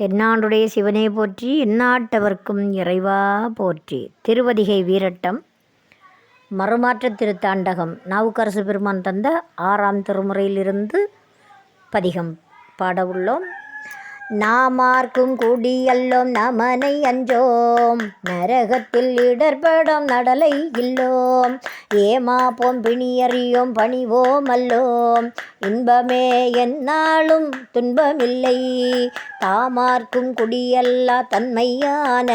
தென்னாடுடைய சிவனே போற்றி இந்நாட்டவர்க்கும் இறைவா போற்றி. திருவதிகை வீரட்டம் மறுமாற்ற திருத்தாண்டகம். நாவுக்கரசு பெருமான் தந்த ஆறாம் திருமுறையிலிருந்து பதிகம் பாட உள்ளோம் நாமார்க்கும் குடியல்லோம் நமனை அஞ்சோம். நரகத்தில் இடர்படம் நடலை இல்லோம். ஏமாப்போம் பிணியறியோம் பணிவோம் அல்லோம். இன்பமே என்னாலும் துன்பமில்லை. தாமார்க்கும் குடியல்லா தன்மையான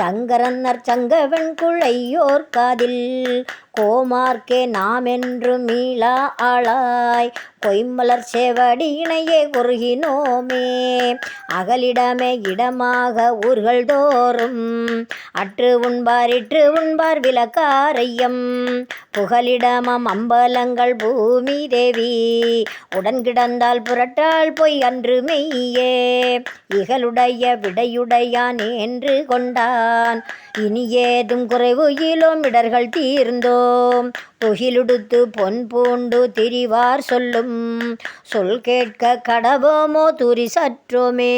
சங்கரன்னர் சங்கவன் குழையோர் காதில் கோமார்க்கே நாம் என்று மீளா ஆளாய். பொய்மலர் செவடியினையே குறுகினோமே அகலிடமே இடமாக ஊர்கள் தோறும் அற்று உண்பார் இற்று உண்பார் விளக்காரையம். புகலிடமம் அம்பலங்கள் பூமி தேவி. உடன் கிடந்தால் புரட்டால் பொய் அன்று மெய்யே. இகலுடைய விடையுடையான் என்று கொண்டான். இனி ஏதும் குறைவு இலோம் இடர்கள் தீர்ந்தோம் புகிலுடுத்து பொன் பூண்டு திரிவார் சொல்லும். சொல் கேட்க கடவோமோ துரி சற்றோமே.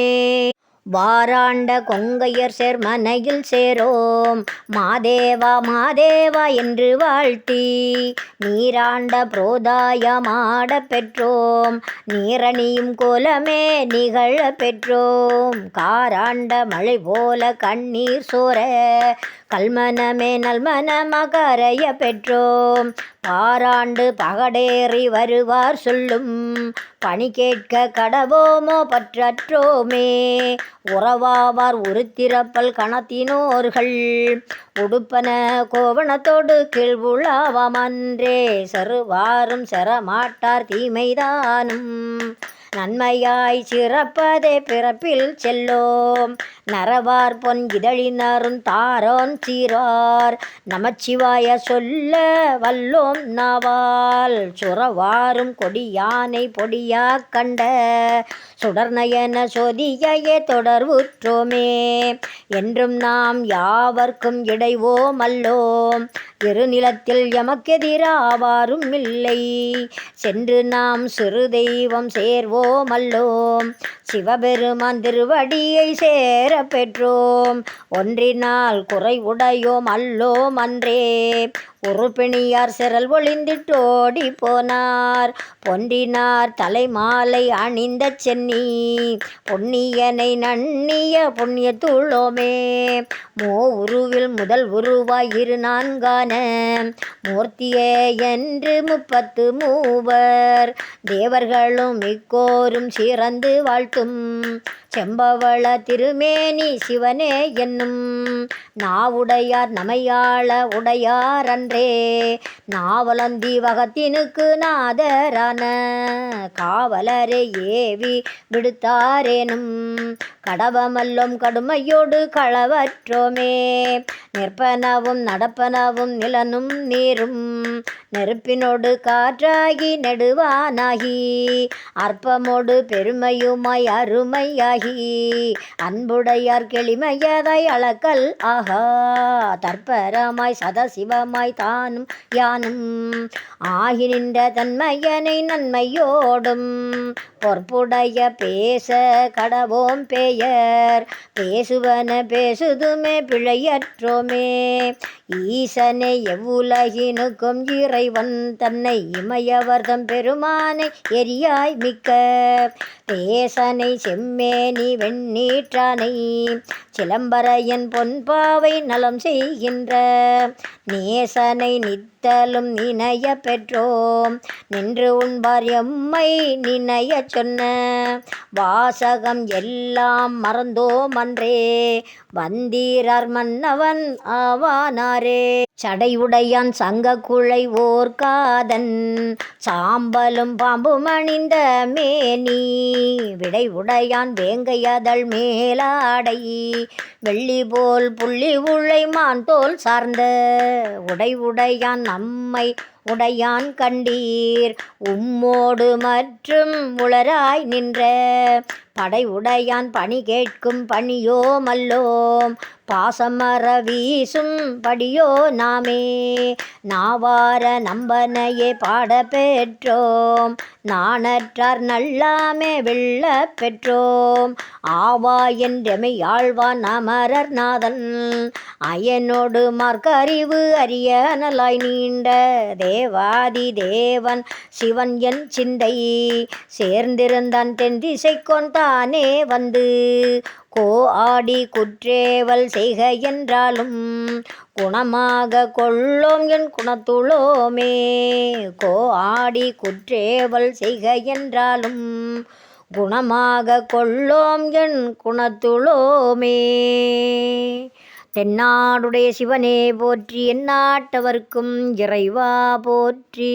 வாராண்ட கொங்கையர் சேர்மனையில் சேரோம். மாதேவா மாதேவா என்று வாழ்த்தி நீராண்ட புரோதாயமாட பெற்றோம். நீரணியும் கோலமே நிகழ பெற்றோம். காராண்ட மழை போல கண்ணீர் சோர கல்மனமே நல்மன மகரைய பெற்றோம். பாராண்டு பகடேறி வருவார் சொல்லும் பணி கேட்க கடவோமோ பற்றற்றோமே. உறவாவார் உருத்திரப்பல் கணத்தினோர்கள். உடுப்பன கோவணத்தோடு கீழ்வுழாவமன்றே. சருவாரும் செரமாட்டார் தீமைதானும். நன்மையாய் சிறப்பதே பிறப்பில் செல்லோம். நரவார் பொன் இதழினரும் தாரோன் சீரார். நமச்சிவாய சொல்ல வல்லோம் நாவால். சுரவாரும் கொடியானை பொடியா கண்ட சுடர்நயன சோதியையே தொடர்வுற்றோமே. என்றும் நாம் யாவர்க்கும் இடைவோம் அல்லோம். இருநிலத்தில் எமக்கெதிராவாரும் இல்லை. சென்று நாம் சிறு தெய்வம் சேர்வோம் அல்லோம் சிவபெருமான் திருவடியை சேர பெற்றோம். ஒன்றினால் குறை உடையோம் அல்லோம் அன்றே. உறுப்பிணியார் சிறல் ஒளிந்திட்டோடி போனார் பொன்றினார் தலைமாலை அணிந்த சென்னி. பொன்னியனை நன்னிய புண்ணிய தூளோமே மோ உருவில் முதல் உருவாய் இரு நான்கான. மூர்த்தியே என்று முப்பத்து மூவர். தேவர்களும் மிக்கோரும் சிறந்து வாழ்த்தும். செம்பவள திருமேனி சிவனே என்னும் நாவுடையார் நமையாள உடையார் அன்றே. நாவலந்தி வகத்தினுக்கு நாதரான காவலரை ஏவி விடுத்தாரேனும். கடவமல்லும் கடுமையோடு களவற்றோமே. நிற்பனவும் நடப்பனவும் நிலனும் நீரும் நெருப்பினோடு காற்றாகி நெடுவானாகி அற்பமோடு பெருமையுமாய் அருமையாகி அன்புடையார் கெளிமையதை அளக்கல் ஆகா தற்பரமாய் சதசிவமாய் தானும் யானும் ஆகி நின்ற தன்மையனை நன்மையோடும் பொற்புடைய பேச கடவோம் பெயர் பேசுவன பேசுதுமே பிழையற்றோமே ஈசனை எவ்வுலகினுக்கும் இறைவன் தன்னை இமயவர்தம் பெருமானை எரியாய் மிக்க. பேசனை செம்மேனி வெண்ணீற்றானை சிலம்பரையன் பொன்பாவை நலம் செய்கின்ற. நேசனை நித்தலும் நினைய பெற்றோம் நின்று உண்பார் எம்மை நினைய சொன்ன. வாசகம் எல்லாம் மறந்தோம் அன்றே வந்தீரார் மன்னவன் ஆவானார். हरे சடையுடையான் சங்கக்குழை ஓர் காதன் சாம்பலும் பாம்பும் அணிந்த மேனி. விடை உடையான் வேங்கையதழ் மேலாடை. வெள்ளி போல் புள்ளி உழை மான் தோல் சார்ந்த. உடை உடையான் நம்மை உடையான் கண்டீர். உம்மோடு மற்றும் உளராய் நின்ற. படை உடையான் பணி கேட்கும் பணியோ மல்லோம். பாசமர வீசும் படியோ நாமே நாவார நம்பனையே பாட பெற்றோம் நாணற்றார் நல்லாமே வெள்ள பெற்றோம் ஆவா என்றமை ஆழ்வான் அமரர் நாதன். அயனோடு மார்க்கறிவு அறிய நீண்ட தேவாதி தேவன் சிவன் என் சிந்தை. சேர்ந்திருந்தான் தென் திசைக்கொன் தானே வந்து. கோ ஆடி குற்றேவல் செய்க என்றாலும் குணமாக கொள்ளோம் என் குணத்துளோமே. கோ ஆடி குற்றேவல் செய்க என்றாலும் குணமாக கொள்ளோம் என் குணத்துளோமே. தென்னாடுடைய சிவனே போற்றி எந்நாட்டவர்க்கும் இறைவா போற்றி.